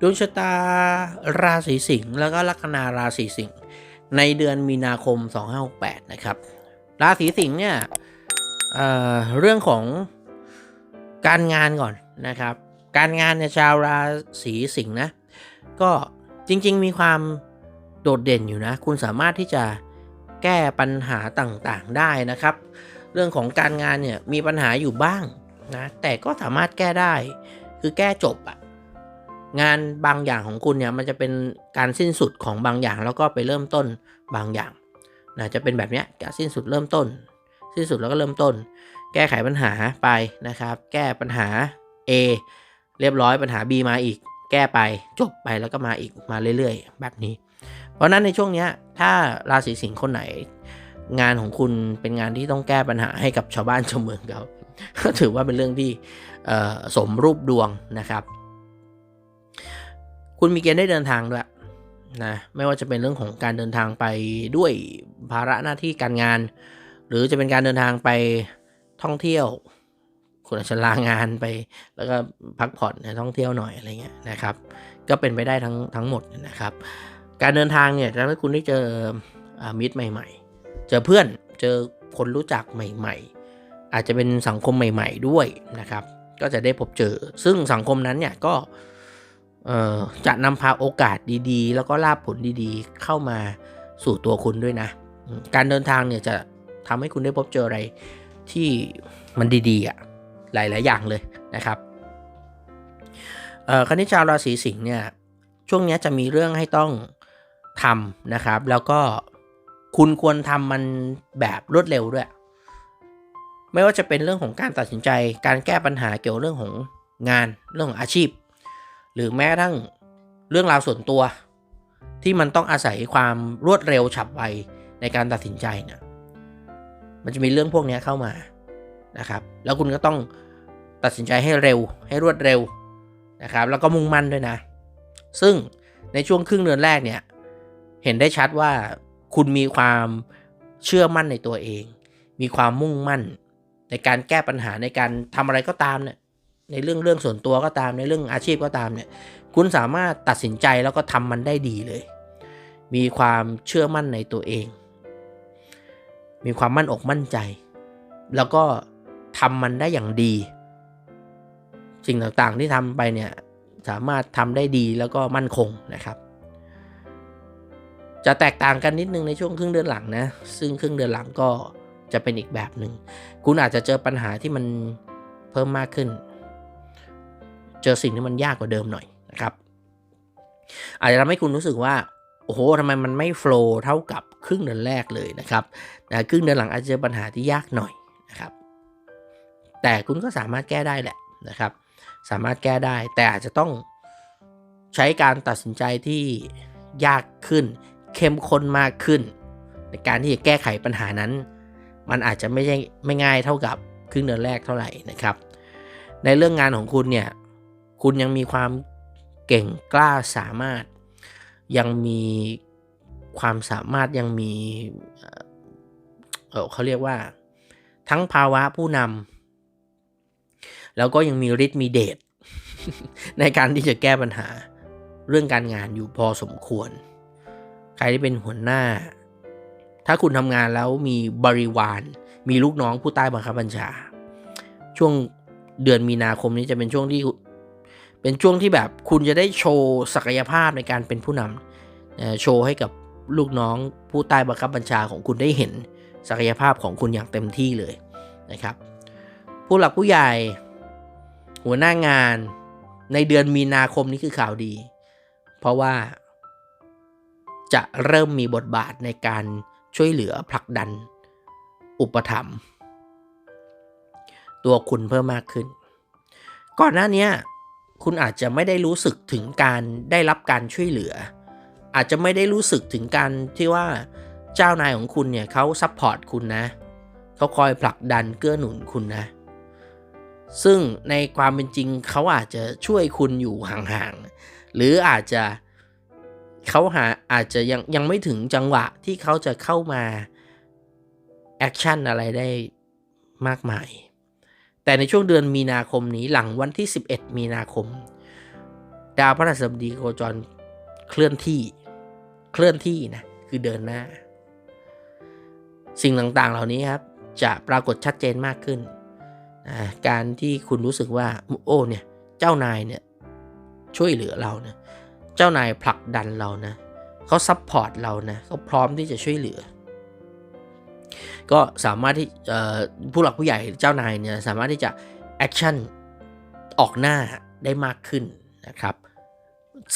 ดวงชะตาราศีสิงห์แล้วก็ลัคนาราศีสิงห์ในเดือนมีนาคม 2568 นะครับ ราศีสิงห์เนี่ยเเรื่องของการงานก่อนนะครับ การงานเนี่ยชาวราศีสิงห์นะก็จริงๆมีความโดดเด่นอยู่นะ คุณสามารถที่จะแก้ปัญหาต่างๆได้นะครับ เรื่องของการงานเนี่ยมีปัญหาอยู่บ้างนะแต่ก็สามารถแก้ได้คือแก้จบอะ งานบางอย่างของคุณเนี่ยมันจะเป็นการสิ้นสุดของบางอย่าง แล้วก็ไปเริ่มต้นบางอย่างนะจะเป็นแบบนี้กสิ้นสุดเริ่มต้น สิ้นสุดแล้วก็เริ่มต้น แก้ไขปัญหาไปนะครับ แก้ปัญหา A เรียบร้อยปัญหา B มาอีก แก้ไปจบไปแล้วก็มาอีกมาเรื่อย ๆ แบบนี้ เพราะนั้นในช่วงนี้ถ้าราศีสิงห์คนไหน งานของคุณเป็นงานที่ต้องแก้ปัญหาให้กับชาวบ้านชาวเมืองเขาก็ถือว่าเป็นเรื่องที่สมรูปดวงนะครับ คุณมีเกณฑ์ได้เดินทางด้วยนะไม่ว่าจะเป็นเรื่องของการเดินทางไปด้วยภาระหน้าที่การงาน หรือจะเป็นการเดินทางไปท่องเที่ยว คุณอาจจะลางานไป แล้วก็พักผ่อนท่องเที่ยวหน่อยอะไรเงี้ยนะครับ ก็เป็นไปได้ทั้งทั้งหมดนะครับ การเดินทางเนี่ยจะทำให้คุณได้เจออมิตรใหม่ ๆ เจอเพื่อนเจอคนรู้จักใหม่ ๆ อาจจะเป็นสังคมใหม่ ๆ ด้วยนะครับ ก็จะได้พบเจอซึ่งสังคมนั้นเนี่ยก็เจะนำพาโอกาสดีๆ แล้วก็ลาภผลดีๆ เข้ามาสู่ตัวคุณด้วยนะ การเดินทางเนี่ยจะทำให้คุณได้พบเจออะไรที่มันดีๆอะหลายๆอย่างเลยนะครับคณิตชาวราศีสิงห์เนี่ยช่วงนี้จะมีเรื่องให้ต้องทำนะครับ แล้วก็คุณควรทำมันแบบรวดเร็วด้วย ไม่ว่าจะเป็นเรื่องของการตัดสินใจ การแก้ปัญหาเกี่ยวเรื่องของงานเรื่องของอาชีพ หรือแม้ทั่งเรื่องราวส่วนตัว ที่มันต้องอาศัยความรวดเร็วฉับไวในการตัดสินใจเนี่ยมันจะมีเรื่องพวกนี้เข้ามานะครับ แล้วคุณก็ต้องตัดสินใจให้เร็วให้รวดเร็วนะครับ แล้วก็มุ่งมั่นด้วยนะ ซึ่งในช่วงครึ่งเดือนแรกเนี่ย เห็นได้ชัดว่าคุณมีความเชื่อมั่นในตัวเอง มีความมุ่งมั่น ในการแก้ปัญหาในการทำอะไรก็ตามเนี่ย ในเรื่องเรื่องส่วนตัวก็ตามในเรื่องอาชีพก็ตามเนี่ยคุณสามารถตัดสินใจแล้วก็ทำมันได้ดีเลย มีความเชื่อมั่นในตัวเอง มีความมั่นอกมั่นใจ แล้วก็ทำมันได้อย่างดี สิ่งต่างๆที่ทำไปเนี่ยสามารถทำได้ดีแล้วก็มั่นคงนะครับ จะแตกต่างกันนิดนึงในช่วงครึ่งเดือนหลังนะ ซึ่งครึ่งเดือนหลังก็จะเป็นอีกแบบหนึ่ง คุณอาจจะเจอปัญหาที่มันเพิ่มมากขึ้น จอสิ่งที่มันยากกว่าเดิมหน่อยนะครับ อาจจะทำให้คุณรู้สึกว่า โอ้โหทำไมมันไม่โฟล์เท่ากับครึ่งเดือนแรกเลยนะครับนะครึ่งเดือนหลังอาจจะเจอปัญหาที่ยากหน่อยนะครับ แต่คุณก็สามารถแก้ได้แหละนะครับ สามารถแก้ได้ แต่อาจจะต้องใช้การตัดสินใจที่ยากขึ้น เข้มข้นมากขึ้น ในการที่จะแก้ไขปัญหานั้น มันอาจจะไม่ใช่ไม่ง่ายเท่ากับครึ่งเดือนแรกเท่าไหร่นะครับ ในเรื่องงานของคุณเนี่ย คุณยังมีความเก่งกล้าสามารถ ยังมีความสามารถยังมีเออเขาเรียกว่า ทั้งภาวะผู้นำแล้วก็ยังมีฤทธิ์มีเดชในการที่จะแก้ปัญหาเรื่องการงานอยู่พอสมควร ใครที่เป็นหัวหน้า ถ้าคุณทำงานแล้วมีบริวาร มีลูกน้องผู้ใต้บังคับบัญชา ช่วงเดือนมีนาคมนี้จะเป็นช่วงที่ เป็นช่วงที่แบบคุณจะได้โชว์ศักยภาพในการเป็นผู้นำโชว์ให้กับลูกน้องผู้ใต้บังคับบัญชาของคุณได้เห็นศักยภาพของคุณอย่างเต็มที่เลยนะครับ ผู้หลักผู้ใหญ่ หัวหน้างานในเดือนมีนาคมนี้คือข่าวดี เพราะว่าจะเริ่มมีบทบาทในการช่วยเหลือผลักดัน อุปถัมภ์ตัวคุณเพิ่มมากขึ้น ก่อนหน้านี้ คุณอาจจะไม่ได้รู้สึกถึงการได้รับการช่วยเหลือ อาจจะไม่ได้รู้สึกถึงการที่ว่าเจ้านายของคุณเนี่ยเขาซัพพอร์ตคุณนะเขาคอยผลักดันเกื้อหนุนคุณนะ ซึ่งในความเป็นจริงเขาอาจจะช่วยคุณอยู่ห่างๆ หรืออาจจะเขาหาอาจจะยังยังไม่ถึงจังหวะที่เขาจะเข้ามาแอคชั่นอะไรได้มากมาย แต่ในช่วงเดือนมีนาคมนี้หลังวันที่ 11 มีนาคม ดาวพระราชบดีโคจรเคลื่อนที่เคลื่อนที่นะคือเดินหน้า สิ่งต่างๆเหล่านี้ครับ จะปรากฏชัดเจนมากขึ้น การที่คุณรู้สึกว่าโอ้เนี่ยเจ้านายเนี่ยช่วยเหลือเรานะเจ้านายผลักดันเรานะเขาซัพพอร์ตเรานะเขาพร้อมที่จะช่วยเหลือ ก็สามารถที่ผู้หลักผู้ใหญ่เจ้านายเนี่ยสามารถที่จะแอคชั่นออกหน้าได้มากขึ้นนะครับ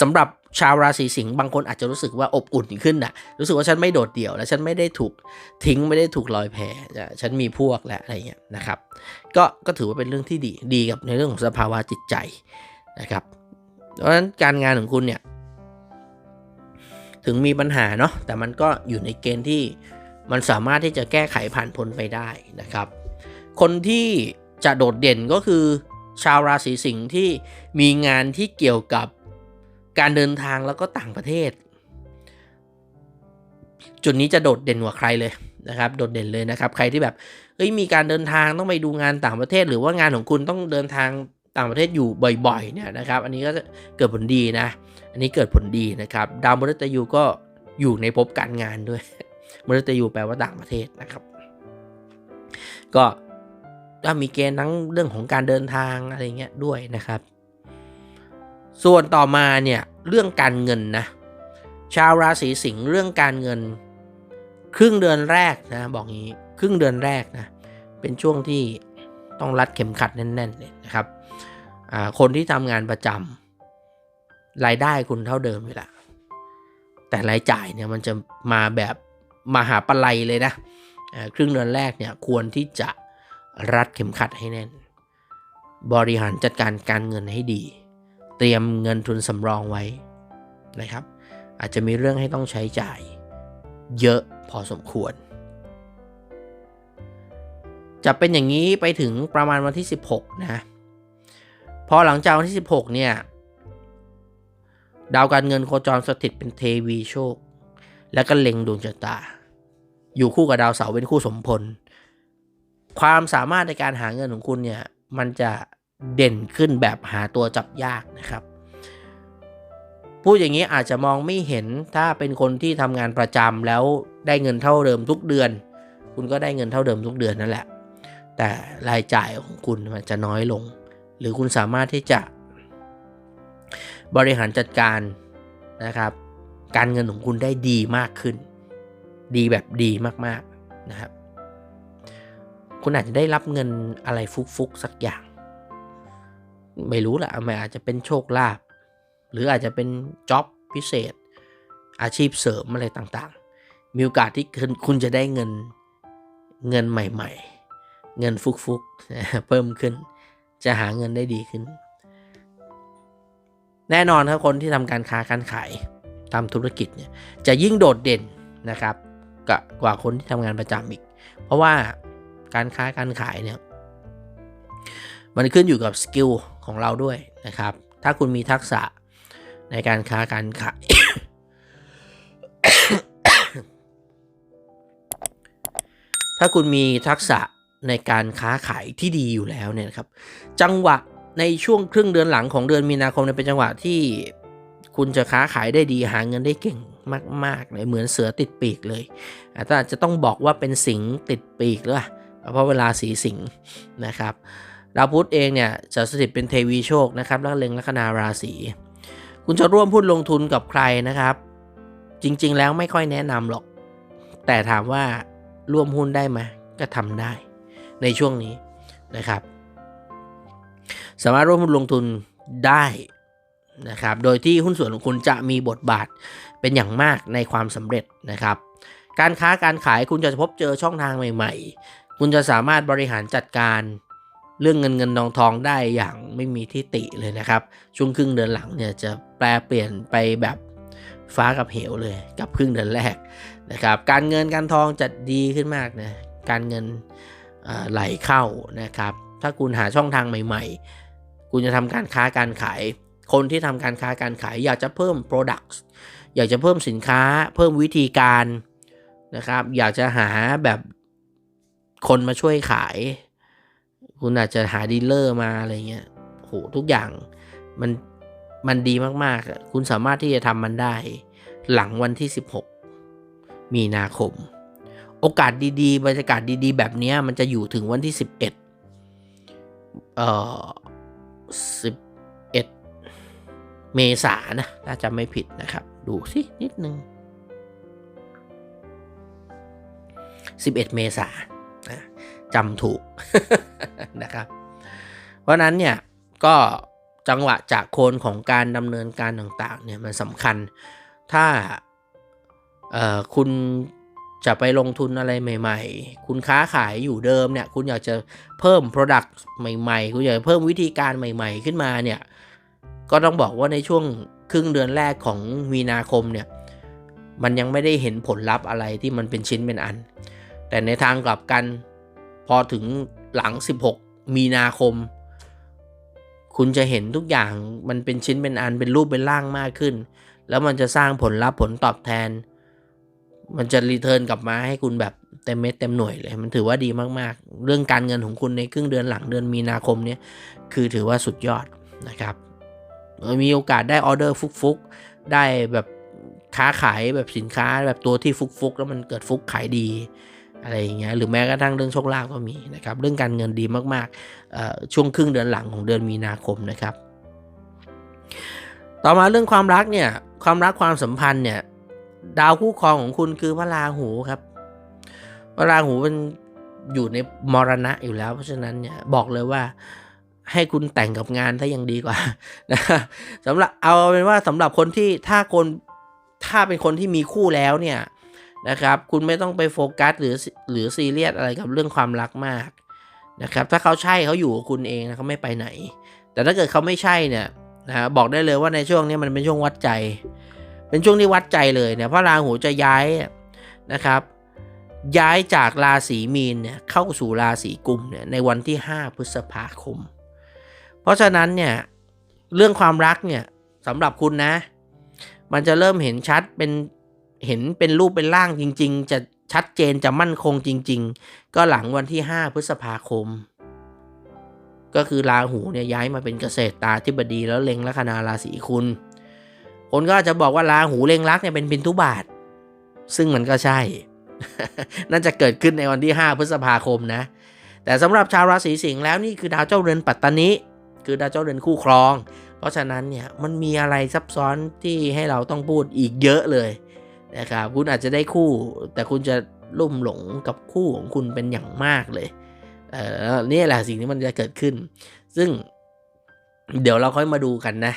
สำหรับชาวราศีสิงห์บางคนอาจจะรู้สึกว่าอบอุ่นขึ้นนะรู้สึกว่าฉันไม่โดดเดี่ยว และฉันไม่ได้ถูกทิ้งไม่ได้ถูกลอยแพฉันมีพวกและอะไรเงี้ยนะครับ ก็ก็ถือว่าเป็นเรื่องที่ดีดีกับในเรื่องของสภาวะจิตใจนะครับเพราะฉะนั้นการงานของคุณเนี่ยถึงมีปัญหาเนาะแต่มันก็อยู่ในเกณฑ์ที่ มันสามารถที่จะแก้ไขผ่านพ้นไปได้นะครับ คนที่จะโดดเด่นก็คือ ชาวราศีสิงห์ที่มีงานที่เกี่ยวกับการเดินทางแล้วก็ต่างประเทศ จุดนี้จะโดดเด่นกว่าใครเลยนะครับ โดดเด่นเลยนะครับ ใครที่แบบเฮ้ยมีการเดินทางต้องไปดูงานต่างประเทศ หรือว่างานของคุณต้องเดินทางต่างประเทศอยู่บ่อยๆเนี่ยนะครับ อันนี้ก็เกิดผลดีนะ อันนี้เกิดผลดีนะครับ ดาวมฤตยูก็อยู่ในภพการงานด้วย มฤตยูแปลว่าต่างประเทศนะครับ ก็ถ้ามีเกณฑ์ทั้งเรื่องของการเดินทางอะไรเงี้ยด้วยนะครับ ส่วนต่อมาเนี่ยเรื่องการเงินนะชาวราศีสิงห์เรื่องการเงิน ครึ่งเดือนแรกนะบอกงี้ครึ่งเดือนแรกนะเป็นช่วงที่ต้องรัดเข็มขัดแน่นๆเลยนะครับคนที่ทำงานประจำรายได้คุณเท่าเดิมอยู่ละแต่รายจ่ายเนี่ยมันจะมาแบบ มหาปลัยเลยนะครึ่งเดือนแรกเนี่ยควรที่จะรัดเข็มขัดให้แน่น บริหารจัดการการเงินให้ดี เตรียมเงินทุนสำรองไว้นะครับ อาจจะมีเรื่องให้ต้องใช้จ่าย เยอะพอสมควร จะเป็นอย่างนี้ไปถึงประมาณวันที่ 16 นะพอหลังจากวันที่ 16 เนี่ย ดาวการเงินโคจรสถิตเป็นเทวีโชค แล้วก็เล็งดวงชะตา อยู่คู่กับดาวเสาร์เป็นคู่สมพล ความสามารถในการหาเงินของคุณเนี่ยมันจะเด่นขึ้นแบบหาตัวจับยากนะครับพูดอย่างนี้อาจจะมองไม่เห็นถ้าเป็นคนที่ทำงานประจำแล้วได้เงินเท่าเดิมทุกเดือน คุณก็ได้เงินเท่าเดิมทุกเดือนนั่นแหละ แต่รายจ่ายของคุณมันจะน้อยลง หรือคุณสามารถที่จะบริหารจัดการนะครับ การเงินของคุณได้ดีมากขึ้น ดีแบบดีมากๆนะครับ คุณอาจจะได้รับเงินอะไรฟุกๆสักอย่าง ไม่รู้แหละมันอาจจะเป็นโชคลาภหรืออาจจะเป็นจ็อบพิเศษ อาชีพเสริมอะไรต่างๆ มีโอกาสที่คุณจะได้เงินเงินใหม่ ๆ เงินฟุกๆเพิ่มขึ้น จะหาเงินได้ดีขึ้น แน่นอนครับคนที่ทำการค้าการขาย ทำธุรกิจเนี่ยจะยิ่งโดดเด่นนะครับกว่าคนที่ทำงานประจำอีก เพราะว่าการค้าการขายเนี่ยมันขึ้นอยู่กับสกิลของเราด้วยนะครับ ถ้าคุณมีทักษะในการค้าการขาย ถ้าคุณมีทักษะในการค้าขายที่ดีอยู่แล้วเนี่ยครับ จังหวะในช่วงครึ่งเดือนหลังของเดือนมีนาคมเป็นจังหวะที่ คุณจะค้าขายได้ดีหาเงินได้เก่งมากๆเลยเหมือนเสือติดปีกเลยแต่อาจจะต้องบอกว่าเป็นสิงติดปีกหรือเปล่าเพราะเวลาสีสิงนะครับดาวพุธเองเนี่ยจะสถิตเป็นเทวีโชคนะครับแล้วเล็งลัคนาราศีคุณจะร่วมหุ้นลงทุนกับใครนะครับ จริงๆแล้วไม่ค่อยแนะนำหรอก แต่ถามว่าร่วมหุ้นได้ไหมก็ทำได้ในช่วงนี้นะครับ สามารถร่วมหุ้นลงทุนได้ นะครับ โดยที่หุ้นส่วนของคุณจะมีบทบาทเป็นอย่างมากในความสำเร็จนะครับ การค้าการขายคุณจะพบเจอช่องทางใหม่ ๆ คุณจะสามารถบริหารจัดการเรื่องเงินเงินทองทองได้อย่างไม่มีที่ติเลยนะครับ ช่วงครึ่งเดือนหลังเนี่ยจะแปลเปลี่ยนไปแบบฟ้ากับเหวเลยกับครึ่งเดือนแรกนะครับ การเงินการทองจะดีขึ้นมากนะการเงินไหลเข้านะครับ ถ้าคุณหาช่องทางใหม่ ๆ คุณจะทำการค้าการขาย คนที่ทำการค้าการขายอยากจะเพิ่ม products อยากจะเพิ่มสินค้า เพิ่มวิธีการนะครับ อยากจะหาแบบคนมาช่วยขาย คุณอาจจะหาดีลเลอร์มาอะไรเงี้ยโหทุกอย่างมันมันดีมากๆ คุณสามารถที่จะทำมันได้ หลังวันที่ 16 มีนาคม โอกาสดีๆ บรรยากาศดีๆ แบบนี้มันจะอยู่ถึงวันที่ 11 เอ่อ11 เมษานะถ้าจำไม่ผิดนะครับ ดูสินิดนึง 11 เมษานะจำถูกนะครับ เพราะนั้นเนี่ยก็จังหวะจากโคนของการดำเนินการต่างๆเนี่ยมันสำคัญ ถ้าคุณจะไปลงทุนอะไรใหม่ๆ คุณค้าขายอยู่เดิมเนี่ย คุณอยากจะเพิ่ม Product ใหม่ๆ คุณอยากจะเพิ่มวิธีการใหม่ๆ ขึ้นมาเนี่ย ก็ต้องบอกว่าในช่วงครึ่งเดือนแรกของมีนาคมเนี่ยมันยังไม่ได้เห็นผลลัพธ์อะไรที่มันเป็นชิ้นเป็นอัน แต่ในทางกลับกันพอถึงหลัง 16 มีนาคม คุณจะเห็นทุกอย่างมันเป็นชิ้นเป็นอันเป็นรูปเป็นร่างมากขึ้น แล้วมันจะสร้างผลลัพธ์ผลตอบแทน มันจะรีเทิร์นกลับมาให้คุณแบบเต็มเม็ดเต็มหน่วยเลย มันถือว่าดีมากๆ เรื่องการเงินของคุณในครึ่งเดือนหลังเดือนมีนาคมเนี่ยคือถือว่าสุดยอดนะครับ มีโอกาสได้ออเดอร์ฟุกๆ ได้แบบค้าขายแบบสินค้าแบบตัวที่ฟุกๆ แล้วมันเกิดฟุกขายดีอะไรอย่างเงี้ยหรือแม้กระทั่งเรื่องโชคลาภก็มีนะครับเรื่องการเงินดีมากๆช่วงครึ่งเดือนหลังของเดือนมีนาคมนะครับ ต่อมาเรื่องความรักเนี่ยความรักความสัมพันธ์เนี่ยดาวคู่ครองของคุณคือพระราหูครับพระราหูมันอยู่ในมรณะอยู่แล้ว เพราะฉะนั้นเนี่ยบอกเลยว่า ให้คุณแต่งกับงานถ้ายังดีกว่านะสำหรับเอาเป็นว่าสำหรับคนที่ถ้าคนถ้าเป็นคนที่มีคู่แล้วเนี่ยนะครับ คุณไม่ต้องไปโฟกัสหรือหรือซีเรียสอะไรกับเรื่องความรักมากนะครับ ถ้าเขาใช่เขาอยู่กับคุณเองนะเขาไม่ไปไหน แต่ถ้าเกิดเขาไม่ใช่เนี่ยนะบอกได้เลยว่าในช่วงนี้มันเป็นช่วงวัดใจ เป็นช่วงที่วัดใจเลยเนี่ยเพราะราหูจะย้ายนะครับ ย้ายจากราศีมีนเนี่ยเข้าสู่ราศีกุมเนี่ยในวันที่ 5 พฤษภาคม เพราะฉะนั้นเนี่ยเรื่องความรักเนี่ยสำหรับคุณนะ มันจะเริ่มเห็นชัดเป็นเห็นเป็นรูปเป็นร่างจริง ๆ จะชัดเจนจะมั่นคงจริง ๆ ก็หลังวันที่ 5 พฤษภาคม ก็คือราหูเนี่ยย้ายมาเป็นเกษตรตาธิบดีแล้วเล็งลัคนาราศีคุณ คนก็จะบอกว่าราหูเล็งลักเนี่ยเป็นพินทุบาท ซึ่งมันก็ใช่ น่าจะเกิดขึ้นในวันที่ 5 พฤษภาคมนะ แต่สำหรับชาวราศีสิงห์แล้วนี่คือดาวเจ้าเรือนปัตตานิ คือดาวเจ้าเรือนคู่ครอง เพราะฉะนั้นเนี่ยมันมีอะไรซับซ้อนที่ให้เราต้องพูดอีกเยอะเลยนะครับคุณอาจจะได้คู่ แต่คุณจะลุ่มหลงกับคู่ของคุณเป็นอย่างมากเลยเออนี่แหละสิ่งที่มันจะเกิดขึ้น ซึ่งเดี๋ยวเราค่อยมาดูกันนะ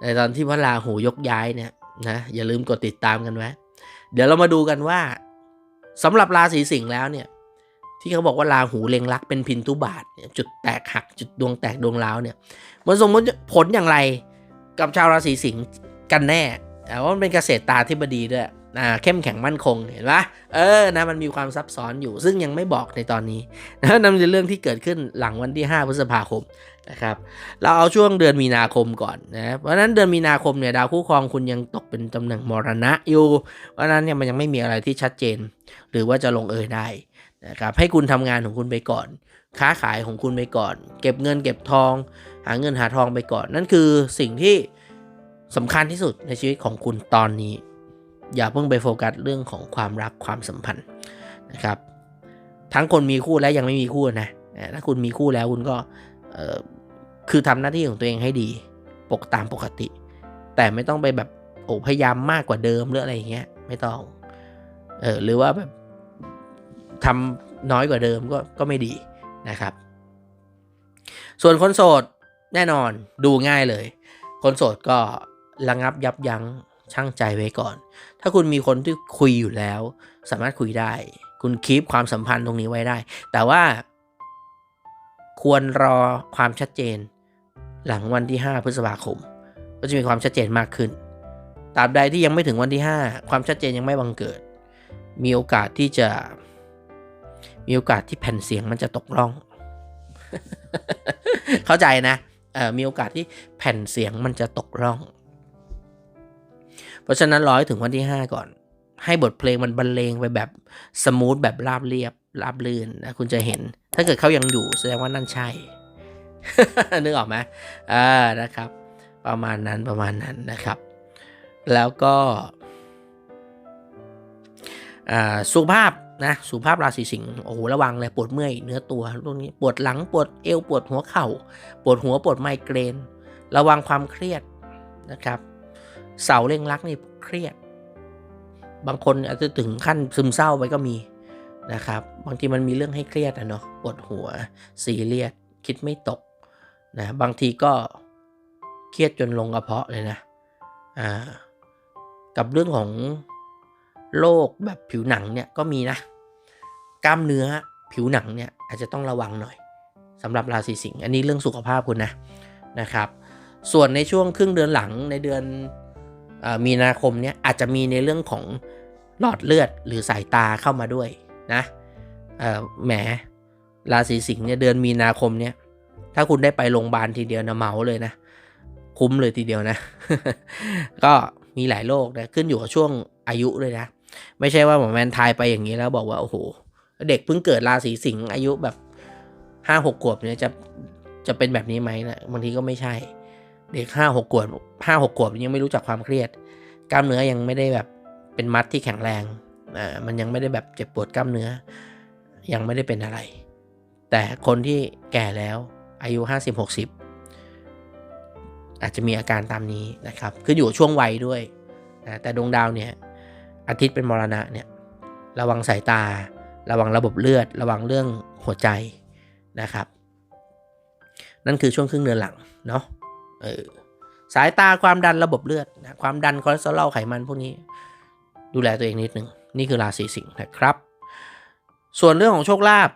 ในตอนที่พระราหูยกย้ายเนี่ยนะอย่าลืมกดติดตามกันไว้ เดี๋ยวเรามาดูกันว่าสำหรับราศีสิงห์แล้วเนี่ย ที่เขาบอกว่าราหูเล็งลักเป็นพินทุบาทเนี่ยจุดแตกหักจุดดวงแตกดวงร้าวเนี่ยมันส่งผลอย่างไรกับชาวราศีสิงห์กันแน่แต่ว่ามันเป็นเกษตรตาธิบดีด้วยอ่าเข้มแข็งมั่นคงเห็นปะเออนะมันมีความซับซ้อนอยู่ซึ่งยังไม่บอกในตอนนี้นะนั่นเป็นเรื่องที่เกิดขึ้นหลังวันที่ 5 พฤษภาคมนะครับเราเอาช่วงเดือนมีนาคมก่อนนะเพราะนั้นเดือนมีนาคมเนี่ยดาวคู่ครองคุณยังตกเป็นตำแหน่งมรณะอยู่เพราะนั้นเนี่ยมันยังไม่มีอะไรที่ชัดเจน หรือว่าจะลงเอยได้ นะครับให้คุณทำงานของคุณไปก่อน ค้าขายของคุณไปก่อน เก็บเงินเก็บทอง หาเงินหาทองไปก่อน นั่นคือสิ่งที่สำคัญที่สุดในชีวิตของคุณตอนนี้ อย่าเพิ่งไปโฟกัสเรื่องของความรักความสัมพันธ์นะครับ ทั้งคนมีคู่และยังไม่มีคู่นะถ้าคุณมีคู่แล้วคุณก็คือทำหน้าที่ของตัวเองให้ดีปกตามปกติ แต่ไม่ต้องไปแบบโอ้พยายามมากกว่าเดิมหรืออะไรเงี้ยไม่ต้องเออหรือว่าแบบ ทำน้อยกว่าเดิมก็ก็ไม่ดีนะครับ ส่วนคนโสดแน่นอนดูง่ายเลย คนโสดก็ระงับยับยั้งชั่งใจไว้ก่อน ถ้าคุณมีคนที่คุยอยู่แล้ว สามารถคุยได้ คุณคีปความสัมพันธ์ตรงนี้ไว้ได้ แต่ว่า ควรรอความชัดเจน หลังวันที่ 5 พฤษภาคม ก็จะมีความชัดเจนมากขึ้นตราบใดที่ยังไม่ถึงวันที่ 5 ความชัดเจนยังไม่บังเกิด มีโอกาสที่จะ มีโอกาสที่แผ่นเสียงมันจะตกร่อง เข้าใจนะเออมีโอกาสที่แผ่นเสียงมันจะตกร่อง เพราะฉะนั้นร้อยถึงวันที่ 5 ก่อน ให้บทเพลงมันบรรเลงไปแบบสมูทแบบราบเรียบราบลื่นนะคุณจะเห็น ถ้าเกิดเขายังอยู่แสดงว่านั่นใช่ นึกออกไหมอ่านะครับ ประมาณนั้นประมาณนั้นนะครับ แล้วก็สุขภาพ นะสุภาพราศีสิงห์โอ้โหระวังเลยปวดเมื่อยเนื้อตัวตรงนี้ปวดหลังปวดเอวปวดหัวเข่า ปวดหัวปวดไมเกรน ระวังความเครียดนะครับเสาเร่งรักนี่เครียด บางคนอาจจะถึงขั้นซึมเศร้าไปก็มีนะครับ บางทีมันมีเรื่องให้เครียดอะเนาะปวดหัวซีเรียสคิดไม่ตกนะบางทีก็เครียดจนลงกระเพาะเลยนะอ่ากับเรื่องของ โรคแบบผิวหนังเนี่ยก็มีนะ กล้ามเนื้อผิวหนังเนี่ยอาจจะต้องระวังหน่อยสำหรับราศีสิงห์อันนี้เรื่องสุขภาพคุณนะนะครับ ส่วนในช่วงครึ่งเดือนหลังในเดือนอมีนาคมเนี่ยอาจจะมีในเรื่องของหลอดเลือดหรือสายตาเข้ามาด้วยนะแหมราศีสิงห์เนี่ยเดือนมีนาคมเนี่ย ถ้าคุณได้ไปโรงพยาบาลทีเดียวนะเมาเลยนะ คุ้มเลยทีเดียวนะ ก็มีหลายโรคนะขึ้นอยู่กับช่วงอายุเลยนะ ไม่ใช่ว่าหมอแมนทายไปอย่างนี้แล้วบอกว่าโอ้โหเด็กเพิ่งเกิดราศีสิงห์อายุแบบห้าหกขวบเนี่ยจะจะเป็นแบบนี้ไหมนะบางทีก็ไม่ใช่ เด็กห้าหกขวบห้าหกขวบยังไม่รู้จักความเครียด กล้ามเนื้อยังไม่ได้แบบเป็นมัดที่แข็งแรงอ่ามันยังไม่ได้แบบเจ็บปวดกล้ามเนื้อ ยังไม่ได้เป็นอะไร แต่คนที่แก่แล้วอายุห้าสิบหกสิบอาจจะมีอาการตามนี้นะครับขึ้นอยู่ช่วงวัยด้วยนะแต่ดวงดาวเนี่ย อาทิตย์เป็นมรณะเนี่ยระวังสายตา ระวังระบบเลือด ระวังเรื่องหัวใจนะครับ นั่นคือช่วงครึ่งเดือนหลังเนาะเออสายตาความดันระบบเลือดนะความดันคอเลสเตอรอลไขมันพวกนี้ ดูแลตัวเองนิดนึง นี่คือราศีสิงห์นะครับ ส่วนเรื่องของโชคลาภ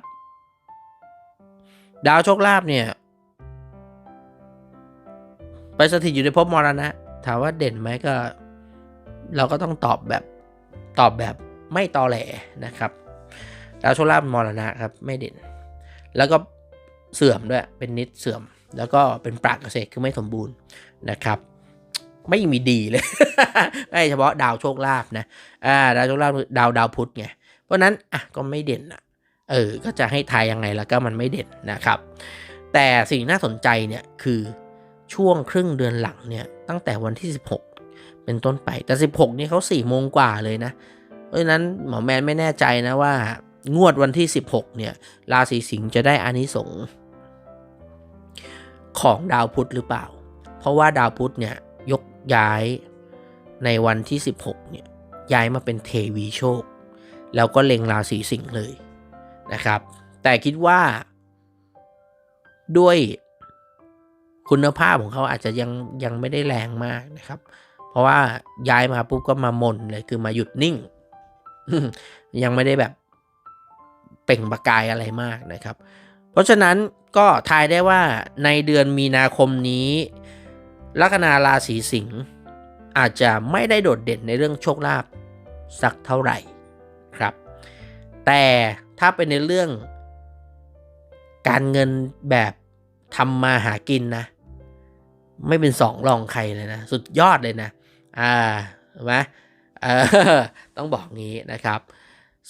ดาวโชคลาภเนี่ย ไปสถิตอยู่ในภพมรณะ ถามว่าเด่นไหมก็ เราก็ต้องตอบแบบ ตอบแบบไม่ตอแหลนะครับดาวโชคลาภมรณะครับไม่เด่น แล้วก็เสื่อมด้วยเป็นนิดเสื่อม แล้วก็เป็นปรากเกษตรคือไม่สมบูรณ์นะครับ ไม่มีดีเลย ไม่เฉพาะดาวโชคลาภนะอ่าดาวโชคลาภดาวดาวพุธไงเพราะนั้นอะก็ไม่เด่นอะเออ ก็จะให้ทายยังไงแล้วก็มันไม่เด่นนะครับ แต่สิ่งน่าสนใจเนี่ยคือช่วงครึ่งเดือนหลังเนี่ยตั้งแต่วันที่ 16 เป็นต้นไปแต่ 16 นี่เขา4โมงกว่าเลยนะ เพราะฉะนั้นหมอแมนไม่แน่ใจนะว่างวดวันที่ 16 เนี่ย ราศีสิงห์จะได้อานิสงส์ของดาวพุธหรือเปล่า เพราะว่าดาวพุธเนี่ยยกย้ายในวันที่ 16 เนี่ยย้ายมาเป็นเทวีโชค แล้วก็เล็งราศีสิงห์เลยนะครับ แต่คิดว่าด้วยคุณภาพของเขาอาจจะยังยังไม่ได้แรงมากนะครับ เพราะว่าย้ายมาปุ๊บก็มาหมนเลยคือมาหยุดนิ่ง ยังไม่ได้แบบเปล่งประกายอะไรมากนะครับ เพราะฉะนั้นก็ทายได้ว่าในเดือนมีนาคมนี้ลัคนาราศีสิงห์อาจจะไม่ได้โดดเด่นในเรื่องโชคลาภสักเท่าไหร่ครับ แต่ถ้าเป็นในเรื่อง การเงินแบบทำมาหากินนะ ไม่เป็นสองรองใครเลยนะ สุดยอดเลยนะ อ่าเห็นไหมเออต้องบอกงี้นะครับ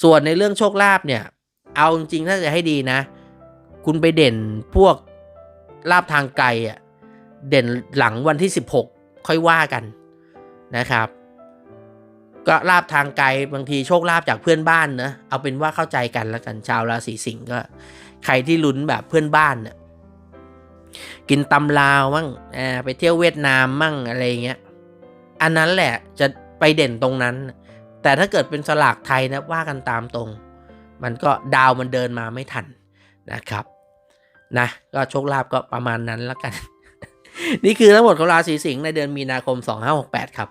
ส่วนในเรื่องโชคลาภเนี่ย เอาจริงๆถ้าจะให้ดีนะ คุณไปเด่นพวกลาบทางไกลอะเด่นหลังวันที่ 16 ค่อยว่ากันนะครับ ก็ลาบทางไกลบางทีโชคลาภจากเพื่อนบ้านนะเอาเป็นว่าเข้าใจกันแล้วกันชาวราศีสิงห์ก็ ใครที่ลุ้นแบบเพื่อนบ้านเนี่ยกินตำลาวมั่งไปเที่ยวเวียดนามมั่งอะไรเงี้ย อันนั้นแหละจะไปเด่นตรงนั้น แต่ถ้าเกิดเป็นสลากไทยนะว่ากันตามตรง มันก็ดาวมันเดินมาไม่ทันนะครับนะก็โชคลาภก็ประมาณนั้นแล้วกัน นี่คือทั้งหมดของราศีสิงห์ในเดือนมีนาคม 2568 ครับ